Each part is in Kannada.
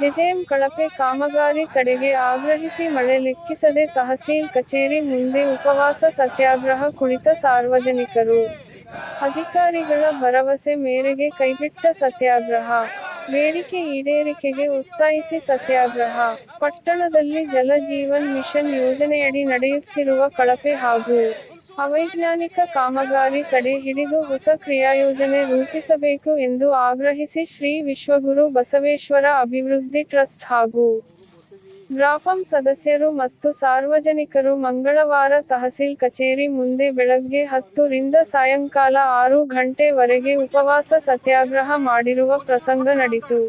ಜೆಜೆಎಂ ಕಳಪೆ ಕಾಮಗಾರಿ ತಡೆಗೆ ಆಗ್ರಹಿಸಿ ಮಳೆ ಲೆಕ್ಕಿಸದೆ ತಹಸೀಲ್ ಕಚೇರಿ ಮುಂದೆ ಉಪವಾಸ ಸತ್ಯಾಗ್ರಹ ಕುಳಿತ ಸಾರ್ವಜನಿಕರು. ಅಧಿಕಾರಿಗಳ ಭರವಸೆ ಮೇರೆಗೆ ಕೈಬಿಟ್ಟ ಸತ್ಯಾಗ್ರಹ. ಬೇಡಿಕೆ ಈಡೇರಿಕೆಗೆ ಒತ್ತಾಯಿಸಿ ಸತ್ಯಾಗ್ರಹ. ಪಟ್ಟಣದಲ್ಲಿ ಜಲ ಜೀವನ್ ಮಿಷನ್ ಯೋಜನೆಯಡಿ ನಡೆಯುತ್ತಿರುವ ಕಳಪೆ ಹಾಗೂ ಅವೈಜ್ಞಾನಿಕ ಕಾಮಗಾರಿ ತಡೆ ಹಿಡಿದು ಹೊಸ ಕ್ರಿಯಾಯೋಜನೆ ರೂಪಿಸಬೇಕು ಎಂದು ಆಗ್ರಹಿಸಿ ಶ್ರೀ ವಿಶ್ವಗುರು ಬಸವೇಶ್ವರ ಅಭಿವೃದ್ಧಿ ಟ್ರಸ್ಟ್ ಹಾಗೂ ಗ್ರಾಪಂ ಸದಸ್ಯರು ಮತ್ತು ಸಾರ್ವಜನಿಕರು ಮಂಗಳವಾರ ತಹಸೀಲ್ ಕಚೇರಿ ಮುಂದೆ ಬೆಳಗ್ಗೆ ಹತ್ತು ರಿಂದ ಸಾಯಂಕಾಲ ಆರು ಗಂಟೆವರೆಗೆ ಉಪವಾಸ ಸತ್ಯಾಗ್ರಹ ಮಾಡಿರುವ ಪ್ರಸಂಗ ನಡೆಯಿತು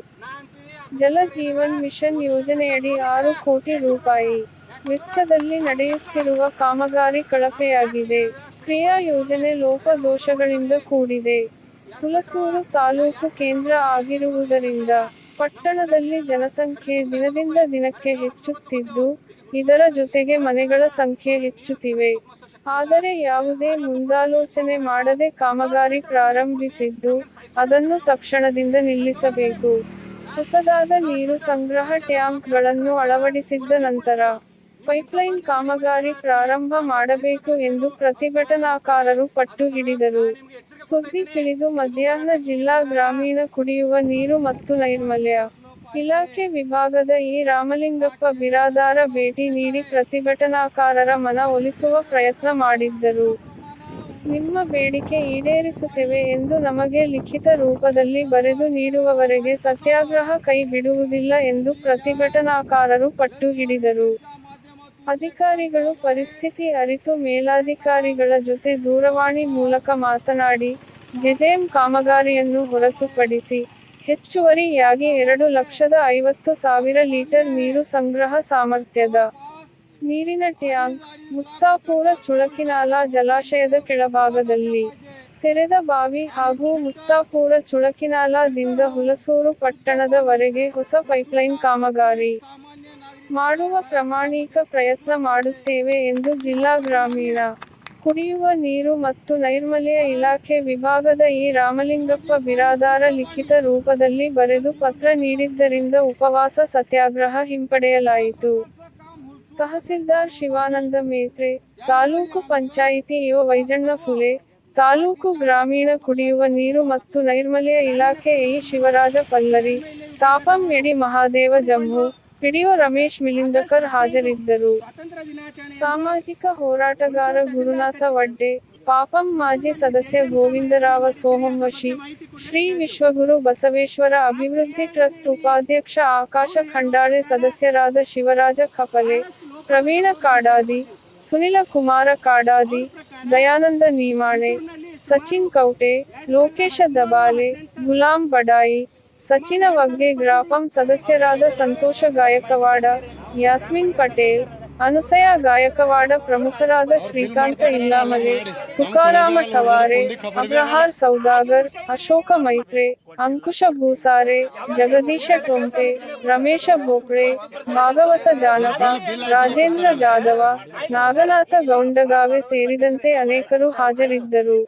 ಜಲ ಜೀವನ್ ಮಿಷನ್ ಯೋಜನೆಯಡಿ ಆರು ಕೋಟಿ ರೂಪಾಯಿ ವೆಚ್ಚದಲ್ಲಿ ನಡೆಯುತ್ತಿರುವ ಕಾಮಗಾರಿ ಕಳಪೆಯಾಗಿದೆ. ಕ್ರಿಯಾ ಯೋಜನೆ ಲೋಪ ದೋಷಗಳಿಂದ ಕೂಡಿದೆ. ಹುಲಸೂರು ತಾಲೂಕು ಕೇಂದ್ರ ಆಗಿರುವುದರಿಂದ ಪಟ್ಟಣದಲ್ಲಿ ಜನಸಂಖ್ಯೆ ದಿನದಿಂದ ದಿನಕ್ಕೆ ಹೆಚ್ಚುತ್ತಿದ್ದು, ಇದರ ಜೊತೆಗೆ ಮನೆಗಳ ಸಂಖ್ಯೆ ಹೆಚ್ಚುತ್ತಿವೆ. ಆದರೆ ಯಾವುದೇ ಮುಂದಾಲೋಚನೆ ಮಾಡದೆ ಕಾಮಗಾರಿ ಪ್ರಾರಂಭಿಸಿದ್ದು, ಅದನ್ನು ತಕ್ಷಣದಿಂದ ನಿಲ್ಲಿಸಬೇಕು. ಹೊಸದಾದ ನೀರು ಸಂಗ್ರಹ ಟ್ಯಾಂಕ್ಗಳನ್ನು ಅಳವಡಿಸಿದ್ದ ನಂತರ ಪೈಪ್ಲೈನ್ ಕಾಮಗಾರಿ ಪ್ರಾರಂಭ ಮಾಡಬೇಕು ಎಂದು ಪ್ರತಿಭಟನಾಕಾರರು ಪಟ್ಟು ಹಿಡಿದರು. ಸುದ್ದಿ ತಿಳಿದು ಮಧ್ಯಾಹ್ನ ಜಿಲ್ಲಾ ಗ್ರಾಮೀಣ ಕುಡಿಯುವ ನೀರು ಮತ್ತು ನೈರ್ಮಲ್ಯ ಇಲಾಖೆ ವಿಭಾಗದ ಈ ರಾಮಲಿಂಗಪ್ಪ ಬಿರಾದಾರ ಭೇಟಿ ನೀಡಿ ಪ್ರತಿಭಟನಾಕಾರರ ಮನ ಒಲಿಸುವ ಪ್ರಯತ್ನ ಮಾಡಿದ್ದರು. ನಿಮ್ಮ ಬೇಡಿಕೆ ಈಡೇರಿಸುತ್ತೇವೆ ಎಂದು ನಮಗೆ ಲಿಖಿತ ರೂಪದಲ್ಲಿ ಬರೆದು ನೀಡುವವರೆಗೆ ಸತ್ಯಾಗ್ರಹ ಕೈ ಬಿಡುವುದಿಲ್ಲ ಎಂದು ಪ್ರತಿಭಟನಾಕಾರರು ಪಟ್ಟು ಹಿಡಿದರು. ಅಧಿಕಾರಿಗಳು ಪರಿಸ್ಥಿತಿ ಅರಿತು ಮೇಲಾಧಿಕಾರಿಗಳ ಜೊತೆ ದೂರವಾಣಿ ಮೂಲಕ ಮಾತನಾಡಿ, ಜೆಜೆಎಂ ಕಾಮಗಾರಿಯನ್ನು ಹೊರತುಪಡಿಸಿ ಹೆಚ್ಚುವರಿಯಾಗಿ ಎರಡು ಲಕ್ಷದ ಐವತ್ತು ಸಾವಿರ ಲೀಟರ್ ನೀರು ಸಂಗ್ರಹ ಸಾಮರ್ಥ್ಯದ ನೀರಿನ ಟ್ಯಾಂಕ್ ಮುಸ್ತಾಪುರ ಚುಳಕಿನಾಲ ಜಲಾಶಯದ ಕೆಳಭಾಗದಲ್ಲಿ ತೆರೆದ ಬಾವಿ ಹಾಗೂ ಮುಸ್ತಾಪುರ ಚುಳಕಿನಾಲದಿಂದ ಹುಲಸೂರು ಪಟ್ಟಣದವರೆಗೆ ಹೊಸ ಪೈಪ್ಲೈನ್ ಕಾಮಗಾರಿ ಮಾಡುವ ಪ್ರಾಮಾಣಿಕ ಪ್ರಯತ್ನ ಮಾಡುತ್ತೇವೆ ಎಂದು ಜಿಲ್ಲಾ ಗ್ರಾಮೀಣ, ಕುಡಿಯುವ ನೀರು ಮತ್ತು ನೈರ್ಮಲ್ಯ ಇಲಾಖೆ ವಿಭಾಗದ ಈ ರಾಮಲಿಂಗಪ್ಪ ಬಿರಾದಾರ ಲಿಖಿತ ರೂಪದಲ್ಲಿ ಬರೆದು ಪತ್ರ ನೀಡಿದ್ದರಿಂದ ಉಪವಾಸ ಸತ್ಯಾಗ್ರಹ ಹಿಂಪಡೆಯಲಾಯಿತು. ತಹಸೀಲ್ದಾರ್ ಶಿವಾನಂದ ಮೇತ್ರೆ, ತಾಲೂಕು ಪಂಚಾಯಿತಿ ಯುವ ವೈಜಣ್ಣ ಫುಲೆ, ತಾಲೂಕು ಗ್ರಾಮೀಣ ಕುಡಿಯುವ ನೀರು ಮತ್ತು ನೈರ್ಮಲ್ಯ ಇಲಾಖೆ ಇ. ಶಿವರಾಜ ಪಲ್ಲರಿ, ತಾಪಂ ಎಡಿ ಮಹಾದೇವ ಜಂಬು ಪಿಡಿಒ ರಮೇಶ್ ಮಿಲಿಂದಕರ್ ಹಾಜರಿದ್ದರು. ಸಾಮಾಜಿಕ ಹೋರಾಟಗಾರ ಗುರುನಾಥ ವಡ್ಡೆ, ಪಾಪಂ ಮಾಜಿ ಸದಸ್ಯ ಗೋವಿಂದರಾವ ಸೋಮವಶಿ ಶ್ರೀ ವಿಶ್ವಗುರು ಬಸವೇಶ್ವರ ಅಭಿವೃದ್ಧಿ ಟ್ರಸ್ಟ್ ಉಪಾಧ್ಯಕ್ಷ ಆಕಾಶ ಖಂಡಾಳೆ, ಸದಸ್ಯರಾದ ಶಿವರಾಜ ಕಪಲೆ, ಪ್ರವೀಣ ಕಾಡಾದಿ, ಸುನಿಲ ಕುಮಾರ ಕಾಡಾದಿ, ದಯಾನಂದ ನೀಮಾಣೆ, ಸಚಿನ್ ಕೌಟೆ, ಲೋಕೇಶ ದಬಾಲೆ, ಗುಲಾಂ ಬಡಾಯಿ ಸಚಿನ ವಗ್ಗೆ ಗ್ರಾಪಂ ಸದಸ್ಯರಾದ ಸಂತೋಷ ಗಾಯಕವಾಡ, ಯಾಸ್ಮಿನ್ ಪಟೇಲ್, ಅನುಸಯ ಗಾಯಕವಾಡ ಪ್ರಮುಖರಾದ ಶ್ರೀಕಾಂತ ಇಲ್ಲಾಮಲೆ, ತುಕಾರಾಮ ಟವಾರೆ, ಅಗ್ರಹಾರ್ ಸೌದಾಗರ್, ಅಶೋಕ ಮೈತ್ರೆ, ಅಂಕುಶ ಭೂಸಾರೆ, ಜಗದೀಶ ಟೊಂಪೆ, ರಮೇಶ ಬೋಪ್ಳೆ ಭಾಗವತ ಜಾನಪ, ರಾಜೇಂದ್ರ ಜಾಧವ, ನಾಗನಾಥ ಗೌಂಡಗಾವೆ ಸೇರಿದಂತೆ ಅನೇಕರು ಹಾಜರಿದ್ದರು.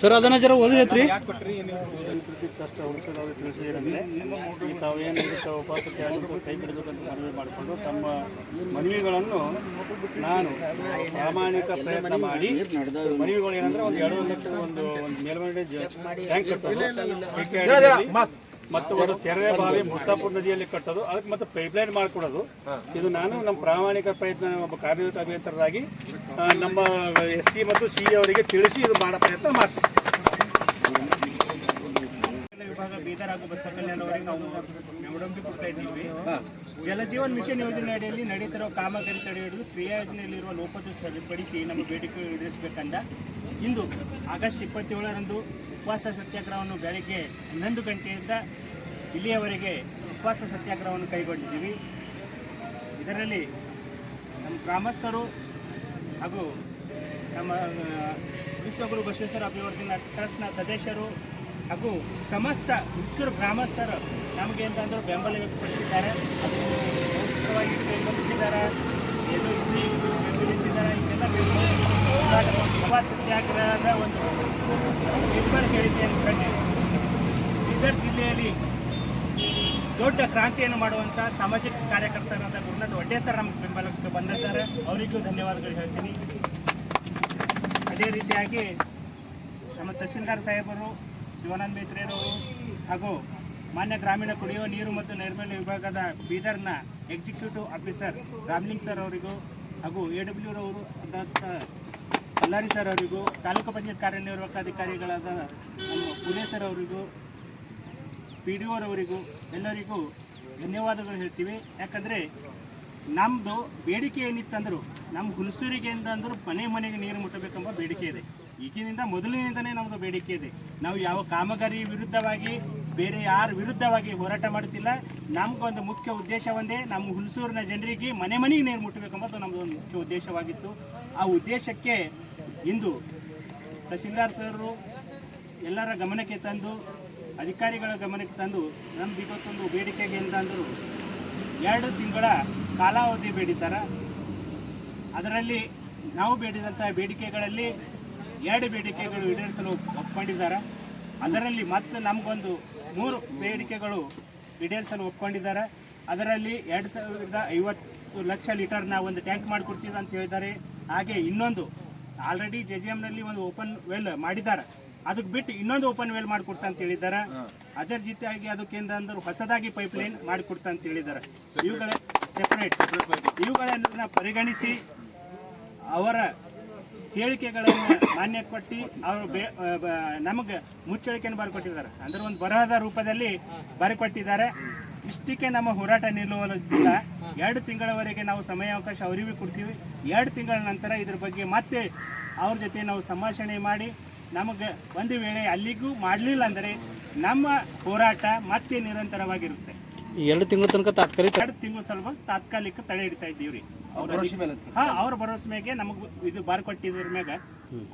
ಸರ್ ಅದನ್ನ ಜರ ಓದಿರತ್ರಿ ಕಷ್ಟ ಕೈ ಬಿಡಬೇಕಂತ ಮನವಿ ಮಾಡಿಕೊಂಡು ತಮ್ಮ ಮನವಿಗಳನ್ನು ನಾನು ಪ್ರಾಮಾಣಿಕ ಪ್ರಯತ್ನ ಮಾಡಿ ಮನವಿಗಳು ಏನಂದ್ರೆ ಒಂದು ಎರಡು ಲಕ್ಷದ ಒಂದು ಒಂದು ಮೇಲ್ಮನೆ ಟ್ಯಾಂಕ್ ಕಟ್ಟೋದು ಮತ್ತು ಒಂದು ತೆರೆದ ಬಾವಿ ಮುಸ್ತಾಪುರ್ ನದಿಯಲ್ಲಿ ಕಟ್ಟೋದು ಅದಕ್ಕೆ ಮತ್ತೆ ಪೈಪ್ಲೈನ್ ಮಾಡಿಕೊಡೋದು. ಇದು ನಾನು ನಮ್ಮ ಪ್ರಾಮಾಣಿಕ ಪ್ರಯತ್ನ ಒಬ್ಬ ಕಾರ್ಯನಿರತ ಅಭಿಯಂತರರಾಗಿ ನಮ್ಮ ಎಸ್ ಸಿ ಮತ್ತು ಸಿ ಅವರಿಗೆ ತಿಳಿಸಿ ಇದು ಮಾಡೋ ಪ್ರಯತ್ನ ಮಾಡ್ತೀನಿ ವಿಭಾಗ ಬೀದರ್ ಹಾಗೂ ಬಸ ಕಲ್ಯಾಣವರೆಗೆ ನಾವು ಮೆಮೊರಂಬಿ ಕೊಡ್ತಾ ಇದ್ದೀವಿ. ಜಲಜೀವನ್ ಮಿಷನ್ ಯೋಜನೆ ಅಡಿಯಲ್ಲಿ ನಡೆಯುತ್ತಿರುವ ಕಾಮಗಾರಿ ತಡೆ ಹಿಡಿದು ಕ್ರಿಯಾ ಯೋಜನೆಯಲ್ಲಿರುವ ಲೋಪದೋಷ ಸರಿಪಡಿಸಿ ನಮ್ಮ ಬೇಡಿಕೆ ಈಡೇರಿಸಬೇಕಂದ ಇಂದು ಆಗಸ್ಟ್ ಇಪ್ಪತ್ತೇಳರಂದು ಉಪವಾಸ ಸತ್ಯಾಗ್ರಹವನ್ನು ಬೆಳಗ್ಗೆ ಹನ್ನೊಂದು ಗಂಟೆಯಿಂದ ಇಲ್ಲಿಯವರೆಗೆ ಉಪವಾಸ ಸತ್ಯಾಗ್ರಹವನ್ನು ಕೈಗೊಂಡಿದ್ದೀವಿ. ಇದರಲ್ಲಿ ನಮ್ಮ ಗ್ರಾಮಸ್ಥರು ಹಾಗೂ ನಮ್ಮ ವಿಶ್ವಗುರು ಬಸವೇಶ್ವರ ಅಭಿವೃದ್ಧಿನ ಟ್ರಸ್ಟ್ನ ಸದಸ್ಯರು ಹಾಗೂ ಸಮಸ್ತ ಮೈಸೂರು ಗ್ರಾಮಸ್ಥರು ನಮಗೆ ಅಂತಂದ್ರೆ ಬೆಂಬಲ ವ್ಯಕ್ತಪಡಿಸಿದ್ದಾರೆ. ಏನು ಇಲ್ಲಿ ಬೆಂಬಲಿಸಿದ್ದಾರೆ. ಇದೆಲ್ಲ ಬೆಂಬಲ ಉಪವಾಸ ಸತ್ಯಾಗ್ರಹದ ಒಂದು ಅನ್ಕೊಂಡೆ ಬೀದರ್ ಜಿಲ್ಲೆಯಲ್ಲಿ ದೊಡ್ಡ ಕ್ರಾಂತಿಯನ್ನು ಮಾಡುವಂಥ ಸಾಮಾಜಿಕ ಕಾರ್ಯಕರ್ತರಾದ ಗುರುನಾಥ್ ಒಡ್ಡೆ ಸರ್ ನಮ್ಮ ಬೆಂಬಲಕ್ಕೆ ಬಂದಿದ್ದಾರೆ. ಅವರಿಗೂ ಧನ್ಯವಾದಗಳು ಹೇಳ್ತೀನಿ. ಅದೇ ರೀತಿಯಾಗಿ ನಮ್ಮ ತಹಸೀಲ್ದಾರ್ ಸಾಹೇಬರು, ಶಿವಾನಂದ ಬೇತ್ರೆಯವರು ಹಾಗೂ ಮಾನ್ಯ ಗ್ರಾಮೀಣ ಕುಡಿಯುವ ನೀರು ಮತ್ತು ನೈರ್ಮಲ್ಯ ವಿಭಾಗದ ಬೀದರ್ನ ಎಕ್ಸಿಕ್ಯೂಟಿವ್ ಆಫೀಸರ್ ರಾಮ್ಲಿಂಗ್ ಸರ್ ಅವರಿಗೂ ಹಾಗೂ ಎ ಡಬ್ಲ್ಯೂ ರವರು ಬಳ್ಳಾರಿ ಸರ್ ಅವರಿಗೂ, ತಾಲೂಕು ಪಂಚಾಯತ್ ಕಾರ್ಯನಿರ್ವಾಹಕ ಅಧಿಕಾರಿಗಳಾದ ಪುಣೆ ಸರ್ ಅವರಿಗೂ ಪಿ ಡಿ ಓರವರಿಗೂ ಎಲ್ಲರಿಗೂ ಧನ್ಯವಾದಗಳು ಹೇಳ್ತೀವಿ. ಯಾಕಂದರೆ ನಮ್ಮದು ಬೇಡಿಕೆ ಏನಿತ್ತಂದ್ರು ನಮ್ಮ ಹುಣಸೂರಿಗೆ ಅಂದ್ರು ಮನೆ ಮನೆಗೆ ನೀರು ಮುಟ್ಟಬೇಕೆಂಬ ಬೇಡಿಕೆ ಇದೆ. ಈಗಿನಿಂದ ಮೊದಲಿನಿಂದನೇ ನಮ್ಮದು ಬೇಡಿಕೆ ಇದೆ. ನಾವು ಯಾವ ಕಾಮಗಾರಿ ವಿರುದ್ಧವಾಗಿ ಬೇರೆ ಯಾರ ವಿರುದ್ಧವಾಗಿ ಹೋರಾಟ ಮಾಡುತ್ತಿಲ್ಲ. ನಮಗೊಂದು ಮುಖ್ಯ ಉದ್ದೇಶ ಒಂದೇ, ನಮ್ಮ ಹುಣಸೂರಿನ ಜನರಿಗೆ ಮನೆ ಮನೆಗೆ ನೀರು ಮುಟ್ಟಬೇಕೆಂಬುದು ನಮ್ಮದು ಒಂದು ಮುಖ್ಯ ಉದ್ದೇಶವಾಗಿತ್ತು. ಆ ಉದ್ದೇಶಕ್ಕೆ ಇಂದು ತಹಸೀಲ್ದಾರ್ ಸರ್ ಎಲ್ಲರ ಗಮನಕ್ಕೆ ತಂದು, ಅಧಿಕಾರಿಗಳ ಗಮನಕ್ಕೆ ತಂದು, ನಮ್ದು ಇವತ್ತೊಂದು ಬೇಡಿಕೆಗೆ ಅಂತಂದರು ಎರಡು ತಿಂಗಳ ಕಾಲಾವಧಿ ಬೇಡಿದ್ದಾರೆ. ಅದರಲ್ಲಿ ನಾವು ಬೇಡಿದಂಥ ಬೇಡಿಕೆಗಳಲ್ಲಿ ಎರಡು ಬೇಡಿಕೆಗಳು ಈಡೇರಿಸಲು ಒಪ್ಕೊಂಡಿದ್ದಾರೆ. ಅದರಲ್ಲಿ ಮತ್ತೆ ನಮಗೊಂದು ಮೂರು ಬೇಡಿಕೆಗಳು ಈಡೇರಿಸಲು ಒಪ್ಕೊಂಡಿದ್ದಾರೆ. ಅದರಲ್ಲಿ ಎರಡು ಸಾವಿರದ ಐವತ್ತು ಲಕ್ಷ ಲೀಟರ್ನ ಒಂದು ಟ್ಯಾಂಕ್ ಮಾಡಿಕೊಡ್ತೀವಿ ಅಂತ ಹೇಳಿದ್ದಾರೆ. ಹಾಗೆ ಇನ್ನೊಂದು ಆಲ್ರೆಡಿ ಜೆ ಜಿ ಎಮ್ನಲ್ಲಿ ಒಂದು ಓಪನ್ ವೆಲ್ ಮಾಡಿದ್ದಾರೆ. ಅದಕ್ಕೆ ಬಿಟ್ಟು ಇನ್ನೊಂದು ಓಪನ್ ವೆಲ್ ಮಾಡಿಕೊಡ್ತಾ ಅಂತ ಹೇಳಿದ್ದಾರೆ. ಅದರ ಜೊತೆಯಾಗಿ ಅದಕ್ಕಿಂತ ಅಂದ್ರೆ ಹೊಸದಾಗಿ ಪೈಪ್ ಲೈನ್ ಮಾಡಿಕೊಡ್ತಾ ಅಂತ ಹೇಳಿದ್ದಾರೆ. ಇವುಗಳ ಸೆಪರೇಟ್ ಇವುಗಳನ್ನ ಪರಿಗಣಿಸಿ ಅವರ ಹೇಳಿಕೆಗಳನ್ನು ಮಾನ್ಯ ಕೊಟ್ಟು ಅವರು ಬೇ ನಮಗೆ ಮುಚ್ಚಳಿಕೆಯನ್ನು ಬರೆಕೊಟ್ಟಿದ್ದಾರೆ ಅಂದ್ರೆ ಒಂದು ಬರಹದ ರೂಪದಲ್ಲಿ ಬರೆಕೊಟ್ಟಿದ್ದಾರೆ ಇಷ್ಟಕ್ಕೆ ನಮ್ಮ ಹೋರಾಟ ನಿಲ್ಲುವುದಿಲ್ಲ ಎರಡು ತಿಂಗಳವರೆಗೆ ನಾವು ಸಮಯಾವಕಾಶ ಅವರಿಗೂ ಕೊಡ್ತೀವಿ. ಎರಡು ತಿಂಗಳ ನಂತರ ಇದ್ರ ಬಗ್ಗೆ ಮತ್ತೆ ಅವ್ರ ಜೊತೆ ನಾವು ಸಂಭಾಷಣೆ ಮಾಡಿ ನಮಗೆ ಒಂದು ವೇಳೆ ಅಲ್ಲಿಗೂ ಮಾಡಲಿಲ್ಲ ಅಂದರೆ ನಮ್ಮ ಹೋರಾಟ ಮತ್ತೆ ನಿರಂತರವಾಗಿರುತ್ತೆ. ಎರಡು ತಿಂಗಳ ತನಕ ತಾತ್ಕಾಲಿಕ ಎರಡು ತಿಂಗಳು ಸ್ವಲ್ಪ ತಾತ್ಕಾಲಿಕ ತಡೆ ಹಿಡಿತಾ ಇದ್ದೀವಿ ರೀ. ಹಾ ಅವ್ರ ಭರವಸೆ ಮೇಲೆ ನಮಗೆ ಇದು ಬರ್ಕೊಟ್ಟಿದ್ರ ಮ್ಯಾಗ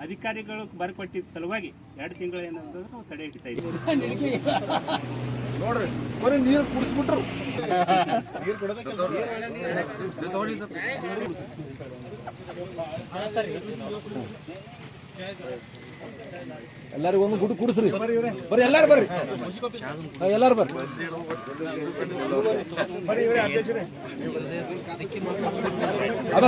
ಅಧಿಕಾರಿಗಳು ಬರ್ಕೊಟ್ಟಿದ್ದ ಸಲುವಾಗಿ ಎರಡು ತಿಂಗಳು ಏನಂತಂದ್ರೆ ನಾವು ತಡೆ ಹಿಡಿತಾ ಇದ್ದೀವಿ ನೋಡ್ರಿ ಬರೀ ನೀರು ಕುಡಿಸ್ಬಿಟ್ರು. ಎಲ್ಲರಿಗೂ ಒಂದು ಗುಡ್ ಕುಡಿಸ್ರಿ. ಬರ್ರಿ ಎಲ್ಲಾರು ಬರ್ರಿ. ಎಲ್ಲಾರು ಬರ್ರಿ. ಅದ.